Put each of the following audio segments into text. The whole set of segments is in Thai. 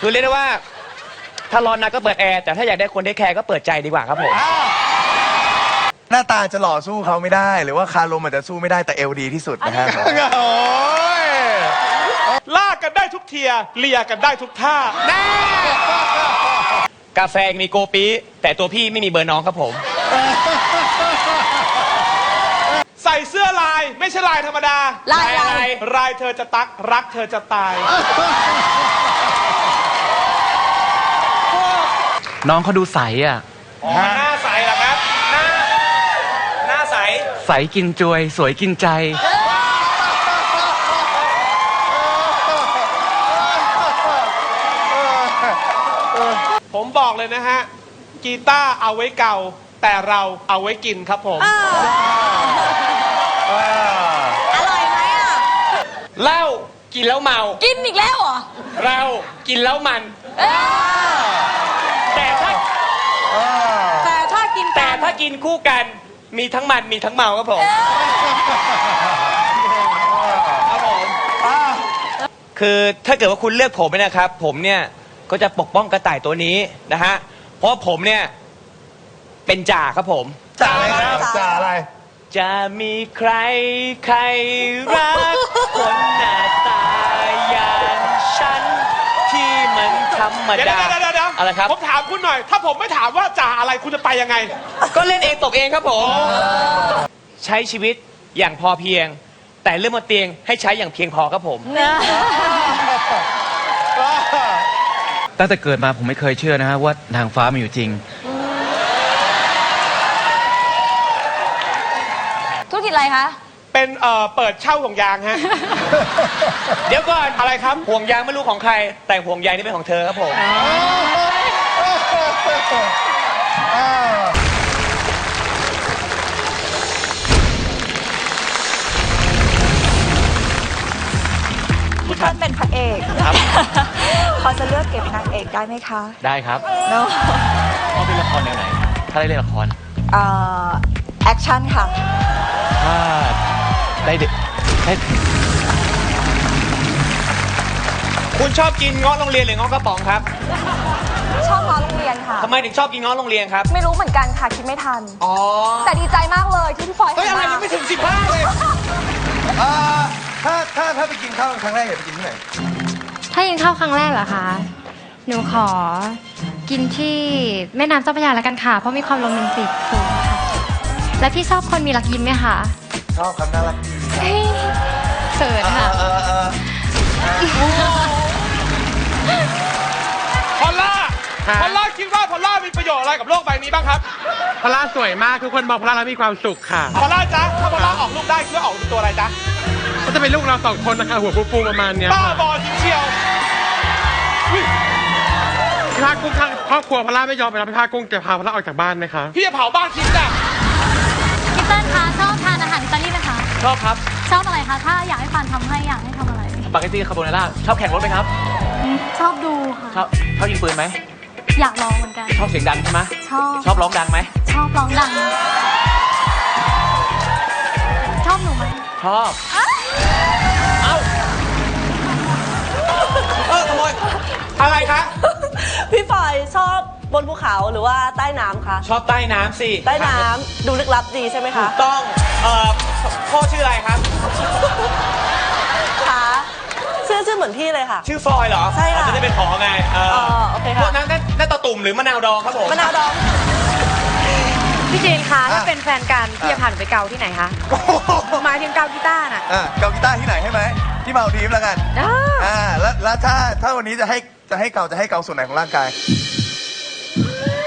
คือเรียกได้ว่า ถ้าร้อนนักก็เปิดแอร์แต่ถ้าอยากได้คนที่แคร์ก็เปิดใจดีกว่าครับผม หน้าตาจะหล่อสู้เขาไม่ได้ หรือว่าคารมอาจจะสู้ไม่ได้แต่เอลดีที่สุดนะฮะ โอ้ยลากกันได้ทุกเทียร์เลียกันได้ทุกท่า กาแฟมีโกปีแต่ตัวพี่ไม่มีเบอร์น้องครับผม ใส่เสื้อลายไม่ใช่ลายธรรมดา ลายอะไรลายเธอจะตักรักเธอจะตาย น้องเขาดูใสอะหน้าใสเหรอครับ หน้า หน้าใส ใสกินจวย สวยกินใจ ผมบอกเลยนะฮะ กีตาร์เอาไว้เก่า แต่เราเอาไว้กินครับผม อร่อยไหมอะ เหล้ากินแล้วเมา กินอีกแล้วเหรอ เรากินแล้วมัน เออ แต่ถ้า แต่ถ้ากิน แต่ถ้ากินคู่กันมีทั้งมันมีทั้งเมาครับผมครับผมคือถ้าเกิดว่าคุณเลือกผมเนี่ยนะครับ ผมเนี่ยก็จะปกป้องกระต่ายตัวนี้นะฮะเพราะผมเนี่ยเป็นจ่าครับผมจ่าอะไรครับจ่าอะไร จะมีใครใครรักคน มันธรรมเดี๋ยวดา เดี๋ยวเดี๋ยวเดี๋ยวอะไรครับ ผมถามคุณหน่อย ถ้าผมไม่ถามว่าจ่าอะไรคุณจะไปยังไง ก็เล่นเองตบเองครับผม ใช้ชีวิตอย่างพอเพียง แต่เรื่องบนเตียงให้ใช้อย่างเพียงพอครับผม ตั้งแต่เกิดมาผมไม่เคยเชื่อนะฮะว่านางฟ้ามีอยู่จริง ธุรกิจอะไรคะ เป็นเอ่อเปิดเช่าของยางฮะ เดี๋ยวก่อนอะไรครับ ห่วงยางไม่รู้ของใคร แต่ห่วงใยนี่เป็นของเธอครับผมพี่เติ้ลเป็นพระเอกครับ พอจะเลือกเก็บนางเอกได้ไหมคะได้ครับเนาะชอบเล่นละครแนวไหน ถ้าได้เล่นละคร เอ่อแอคชั่นค่ะ ถ้า ได้เด็กได้คุณชอบกินเงาะโรงเรียนหรือเงาะกระป๋องครับชอบมาโรงเรียนค่ะ ทำไมถึงชอบกินเงาะโรงเรียนครับ ไม่รู้เหมือนกันค่ะ คิดไม่ทัน อ๋อ แต่ดีใจมากเลยที่พี่ฟอยเฮ้ยอะไรหันยังไม่ถึงสิบห้าเลยเอ่อถ้าถ้าถ้าไปกินข้าวครั้งแรกอยากไปกินที่ไหน ถ้ากินข้าวครั้งแรกเหรอคะ หนูขอกินที่แม่น้ำเจ้าพระยาแล้วกันค่ะ เพราะมีความโรแมนติกสูงค่ะ แล้วพี่ชอบคนมีรักยิ้มไหมคะ ชอบคำน่ารักดีเฮ้ยเขินค่ะเออเออพอลล่า พอลล่าคิดว่าพอลล่ามีประโยชน์อะไรกับโลกใบนี้บ้างครับพอลล่าสวยมากทุกคนมองพอลล่าแล้วมีความสุขค่ะพอลล่าจ๊ะ ถ้าพอลล่าออกลูกได้คิดว่าออกเป็นตัวอะไรจ๊ะ ก็จะเป็นลูกเราสองคนนะคะหัวฟูๆประมาณเนี้ยบ้าค่ะบอจริงเชียวพี่พากุ้งทางครอบครัวพอลล่าไม่ยอมไปรับพี่พากุ้งจะพาพอลล่าออกจากบ้านไหมคะ พี่จะเผาบ้านทิ้งจ้ะ ชอบครับ ชอบอะไรคะ ถ้าอยากให้ฟันทำให้อยากให้ทำอะไรสปาเกตตี้คาโบนาร่าชอบแข่งรถไหมครับ ชอบดูค่ะ ชอบชอบยิงปืนไหม อยากลองเหมือนกัน ชอบเสียงดังใช่ไหมชอบ ชอบร้องดังไหม ชอบร้องดัง ชอบหนูไหม ชอบ เออขโมยอะไรคะ พี่ฟอยชอบบนภูเขาหรือว่าใต้น้ำคะ ชอบใต้น้ำสิ ใต้น้ำดูลึกลับดีใช่ไหมถูคะกต้องเอ่อ พ่อชื่ออะไรครับคะชื่อชื่อเหมือนพี่เลยค่ะ ชื่อฟลอยเหรอใช่ค่ะอ๋อจะได้เป็นผอไงเอออ๋อโอเคค่ะพวกนั้นนั่นนั่นตะตุ่มหรือมะนาวดองครับผมมะนาวดอง พี่จีนคะถ้าเป็นแฟนกันพี่จะพาหนูไปเกาที่ไหนคะหมายถึงเกากีตาร์น่ะอะเกากีตาร์ที่ไหนให้ไหมที่มาลดีฟแล้วกันอ่าอ่าแล้วแล้วถ้าถ้าวันนี้จะให้จะให้เกาจะให้เกาส่วนไหนของร่างกาย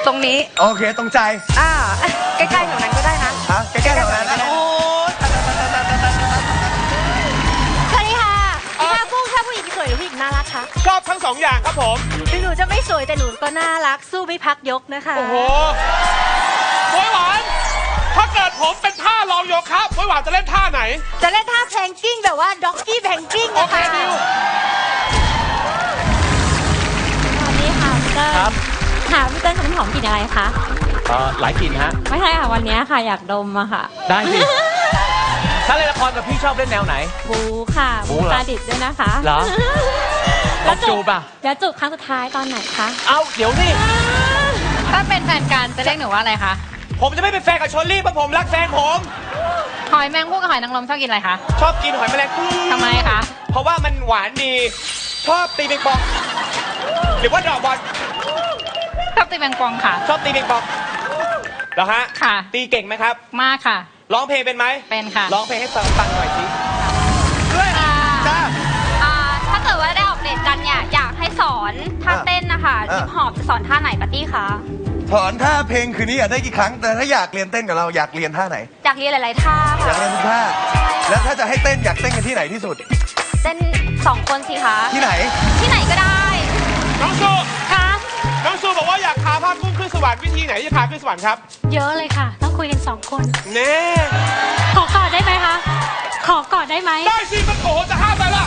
ตรงนี้โอเคตรงใจ อ่าใกล้ๆแถวนั้นก็ได้นะฮะใกล้ๆแถวนั้นนะโอ้ อบทั้งสองอย่างครับผม ถึงหนูจะไม่สวยแต่หนูก็น่ารักสู้ไม่พักยกนะคะโอ้โหโวยหวาน ถ้าเกิดผมเป็นท่ารองโยคะโวยหวานจะเล่นท่าไหน จะเล่นท่าแพลงกิ้งแบบว่าด็อกกี้แพลงกิ้งโอนะเคคะดิว สวัสดีค่ะพี่เติ้ลครับ ค่ะพี่เติ้ลของหอมกลิ่นอะไรคะเอ่อหลายกลิ่นฮะ ไม่ใช่ค่ะวันนี้ค่ะอยากดมอะค่ะได้สิ ถ้าเล่นละครกับพี่ชอบเล่นแนวไหน บูค่ะบูบูเหรอ ตาดิดด้วยนะคะ เหรอ ตบจูบอะ แล้วจูบครั้งสุดท้ายตอนไหนคะ เอาเดี๋ยวนี่ ถ้าเป็นแฟนกันจะเรียกหนูว่าอะไรคะ ผมจะไม่เป็นแฟนกับชลลี่เพราะผมรักแฟนผม หอยแมงผู้กับหอยนางรมชอบกินอะไรคะ ชอบกินหอยแมลงภู่ทำไมคะ เพราะว่ามันหวานดี ชอบตีปิงปอง หรือว่าดอกบอล ชอบตีแมงปองค่ะ ชอบตีปิงปองเหรอฮะ ค่ะ ตีเก่งไหมครับ มากค่ะ ร้องเพลงเป็นไหมเป็นค่ะ ร้องเพลงให้ฟังฟังหน่อยสิ ฮิปฮอปจะสอนท่าไหนปาร์ตี้คะสอนท่าเพลงคืนนี้อยากได้กี่ครั้ง แต่ถ้าอยากเรียนเต้นกับเราอยากเรียนท่าไหน อยากเรียนหลายๆท่าอยาค่ะกเรียนทุกท่า แล้วถ้าจะให้เต้นอยากเต้นกันที่ไหนที่สุด เต้นสองคนสิคะที่ไหน ที่ไหนก็ได้น้องซูคะน้องซูบอกว่าอยากพาภาคกุ้งขึ้นสวรรค์วิธีไหนที่จะพาขึ้นสวรรค์ครับเยอะเลยค่ะ ต้องคุยกันสองคน เน่ขอกอดได้ไหมคะ ขอกอดได้ไหมได้สิมันโอ้โหจะห้ามไปละ